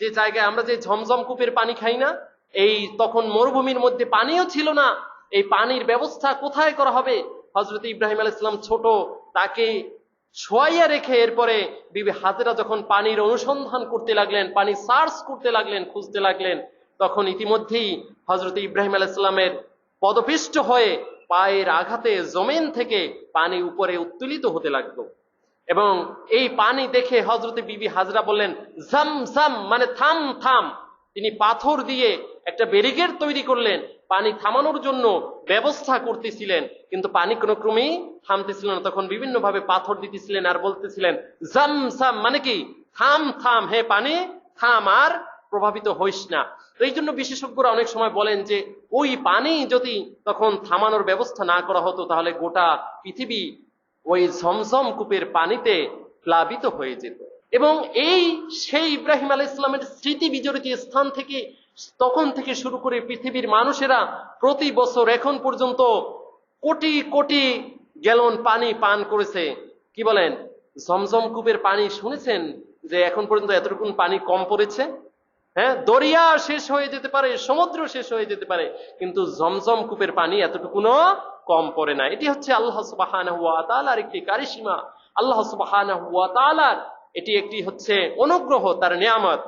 যে জায়গায় আমরা যে ঝমঝম কূপের পানি খাই না, এই তখন মরুভূমির মধ্যে পানিও ছিল না। এই পানির ব্যবস্থা কোথায় করা হবে? হজরত ইব্রাহিম আল ইসলাম ছোট, তাকে শোয়াইয়া রেখে এরপরে বিবি হাজেরা যখন পানির অনুসন্ধান করতে লাগলেন, পানি সার্চ করতে লাগলেন, খুঁজতে লাগলেন, তখন ইতিমধ্যেই হজরত ইব্রাহিম আল ইসলামের পদপিষ্ট হয়ে পায়ের আঘাতে জমিন থেকে পানি উপরে উত্তোলিত হতে লাগল। এবং এই পানি দেখে হজরতে বিবি হাজরা বললেন, জাম জাম মানে থাম থাম। তিনি পাথর দিয়ে একটা ব্যারিকেড তৈরি করলেন, পানি থামানোর জন্য ব্যবস্থা করতেছিলেন, কিন্তু পানি কোনো ক্রমেই থামতেছিল না। তখন বিভিন্ন ভাবে পাথর দিতেছিলেন আর বলতেছিলেন, জাম জাম মানে কি? থাম থাম, হে পানি, থাম আর প্রভাবিত হইস না। তো এই জন্য বিশেষজ্ঞরা অনেক সময় বলেন যে, ওই পানি যদি তখন থামানোর ব্যবস্থা না করা হতো, তাহলে গোটা পৃথিবী ওই ঝমঝম কূপের পানিতে প্লাবিত হয়ে যেত। এবং এই সেই ইব্রাহিম আলাহ ইসলামের স্মৃতি বিজড়িত স্থান থেকে, তখন থেকে শুরু করে পৃথিবীর মানুষেরা প্রতি বছর এখন পর্যন্ত কোটি কোটি গ্যালন পানি পান করেছে। কি বলেন? ঝমঝম কূপের পানি শুনেছেন যে এখন পর্যন্ত এতটুকু পানি কম পড়েছে? হ্যাঁ দরিয়া শেষ হয়ে যেতে পারে, সমুদ্র শেষ হয়ে যেতে পারে, কিন্তু জমজম কূপের পানি এতটুকুনো কম পড়ে না। এটি হচ্ছে আল্লাহ সুবাহান ওয়া তাআলার একটি কারিসীমা আল্লাহ সুবাহান এটি একটি হচ্ছে অনুগ্রহ, তার নিয়ামত।